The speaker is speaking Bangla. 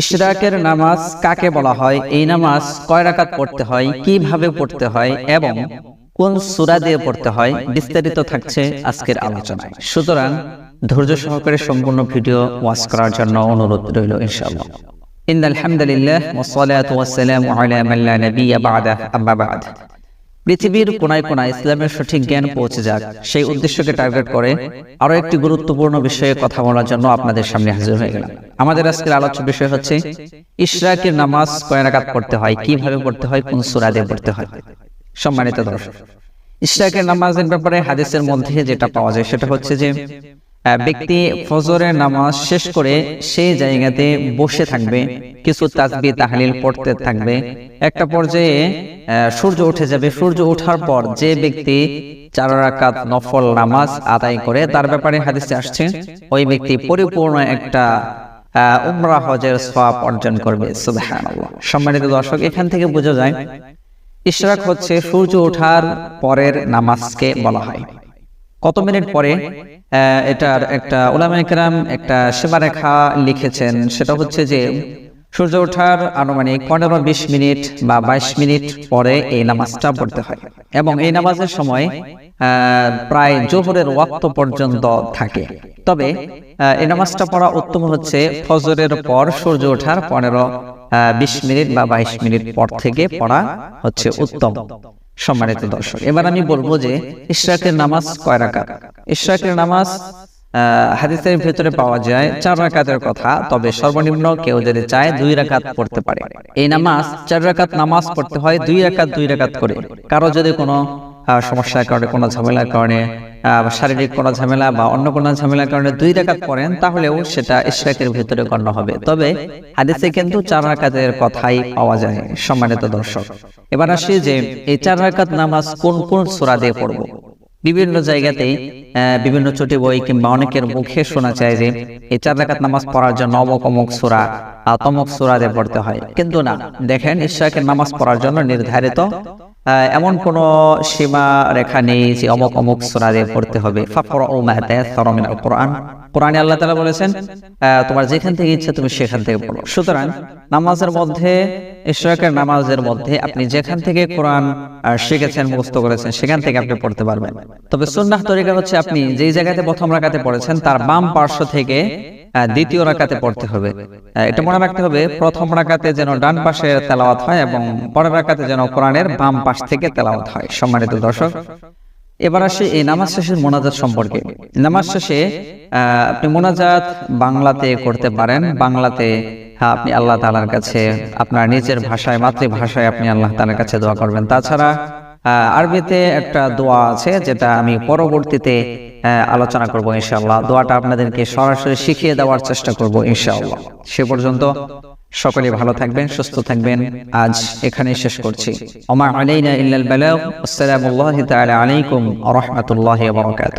ইশরাকের নামাজ কাকে বলা হয়? এই নামাজ কয় রাকাত পড়তে হয়? কীভাবে পড়তে হয়? এবং কোন সূরা দিয়ে পড়তে হয়? বিস্তারিত থাকছে আজকের আলোচনায়। সুতরাং ধৈর্য সহকারে সম্পূর্ণ ভিডিও ওয়াচ করার জন্য অনুরোধ রইল ইনশাআল্লাহ। ইন আলহামদুলিল্লাহ ওয়াসসালাতু ওয়াসসালামু আলা মান লা নাবিয়্যা বা'দা আম্মা বা'দ। পৃথিবীর কোনায় কোনায় ইসলামের সঠিক জ্ঞান পৌঁছে যাক। সেই উদ্দেশ্যকে টার্গেট করে আরও একটি গুরুত্বপূর্ণ বিষয়ে কথা বলার জন্য আপনাদের সামনে হাজির হয়ে গেলাম। আমাদের আজকের আলোচ্য বিষয় হচ্ছে ইশরাকের নামাজ কয় রাকাত পড়তে হয়, কীভাবে পড়তে হয়, কোন সূরা দিয়ে পড়তে হয়? সম্মানিত দর্শক, ইশরাকের নামাজের ব্যাপারে হাদিসের মধ্যে যেটা পাওয়া যায় সেটা হচ্ছে যে ব্যক্তি ফজরের নামাজ শেষ করে সেই জায়গাতে বসে থাকবে কিছু তাসবি তাহলিল পড়তে থাকবে। একটা পর্যায়ে সূর্য উঠে যাবে। সূর্য ওঠার পর যে ব্যক্তি চার রাকাত নফল নামাজ আদায় করে, তার ব্যাপারে হাদিসে আসছে, ওই ব্যক্তি পরিপূর্ণ একটা উমরা হজের অর্জন করবে। সম্মানিত দর্শক, এখান থেকে বোঝা যায়, ইশরাক হচ্ছে সূর্য ওঠার পরের নামাজকে বলা হয়। কত মিনিট পরে এটার একটা ওলামা একরাম একটা সীমারেখা লিখেছেন। সেটা হচ্ছে যে সূর্য ওঠার আনুমানিক পনেরো বিশ মিনিট বা বাইশ মিনিট পরে এই নামাজটা পড়তে হয়। এবং এই নামাজের সময় প্রায় জোহরের ওয়াক্ত পর্যন্ত থাকে। তবে এই নামাজটা পড়া উত্তম হচ্ছে ফজরের পর সূর্য ওঠার পনেরো বিশ মিনিট বা বাইশ মিনিট পর থেকে পড়া হচ্ছে উত্তম, সম্মানিত দর্শক। এবার আমি বলব যে ইশরাকের নামাজ কয় রাকাত? ইশরাকের নামাজ হাদিসের ভেতরে পাওয়া যায়, চার রাকাতের কথা, তবে সর্বনিম্ন কেউ যদি চায় দুই রাকাত পড়তে পারে। এই নামাজ চার রাকাত নামাজ পড়তে হয়, দুই রাকাত দুই রাকাত করে। কারও যদি কোনো সমস্যার কারণে, কোনো ঝামেলার কারণে শারীরিক কোনো ঝামেলা বা অন্য কোনো ঝামেলার কারণে দুই রাকাত পড়েন, তাহলেও সেটা ইশরাকের ভিতরে গণ্য হবে। তবে হাদিসে কিন্তু চার রাকাতের কথাই পাওয়া যায়, সম্মানিত দর্শক। এবার আসি যে এই চার রাকাত নামাজ কোন কোন সূরা দিয়ে পড়ব? বিভিন্ন জায়গাতে বিভিন্ন ছোট বই কিংবা অনেকের মুখে শোনা যায় যে এই চার রাকাত নামাজ পড়ার জন্য অমক অমক সুরা আতমক তমক সূরা দিয়ে পড়তে হয়। কিন্তু না, দেখেন ঈশ্বরকে নামাজ পড়ার জন্য নির্ধারিত এমন কোন সীমা রেখা নেই যে অমক অমক সূরা দিয়ে পড়তে হবে। কোরআন। আল্লাহ তাআলা বলেছেন তোমার যেখান থেকে ইচ্ছা তুমি সেখান থেকে পড়ো। সুতরাং নামাজের মধ্যে নামাজের মধ্যে আপনি যেখান থেকে কোরআন শিখেছেন, মুখস্থ করেছেন, সেখান থেকে আপনি পড়তে পারবেন। তবে সুন্নাহ তরিকা হচ্ছে আপনি যেই জায়গাতে প্রথম রাকাতে পড়েছেন, তার বাম পার্শ্ব থেকে দ্বিতীয় রাকাতে পড়তে হবে। এটা মনে রাখতে হবে প্রথম রাকাতে যেন ডান পাশে তেলাওয়াত হয় এবং পরের রাকাতে যেন কোরআনের বাম পাশ থেকে তেলাওয়াত হয়। সম্মানিত দর্শক এবার আসি এই নামাজ শেষের মোনাজাত সম্পর্কে। নামাজ শেষে আপনি মোনাজাত বাংলাতে করতে পারেন। বাংলাতে হ্যাঁ, আপনি আল্লাহ তাআলার কাছে আপনার নিজের ভাষায় মাতৃভাষায় আপনি আল্লাহ তাআলার কাছে দোয়া করবেন। তাছাড়া আরবিতে একটা দোয়া আছে যেটা আমি পরবর্তীতে আলোচনা করব ইনশাআল্লাহ। দোয়াটা আপনাদেরকে সরাসরি শিখিয়ে দেওয়ার চেষ্টা করব ইনশাআল্লাহ। সে পর্যন্ত সকলে ভালো থাকবেন, সুস্থ থাকবেন। আজ এখানেই শেষ করছি। আমার আলাইনা ইল্লাল বালাগ। আসসালামু আলাইকুম ওয়া রাহমাতুল্লাহি ওয়া বারাকাতুহু।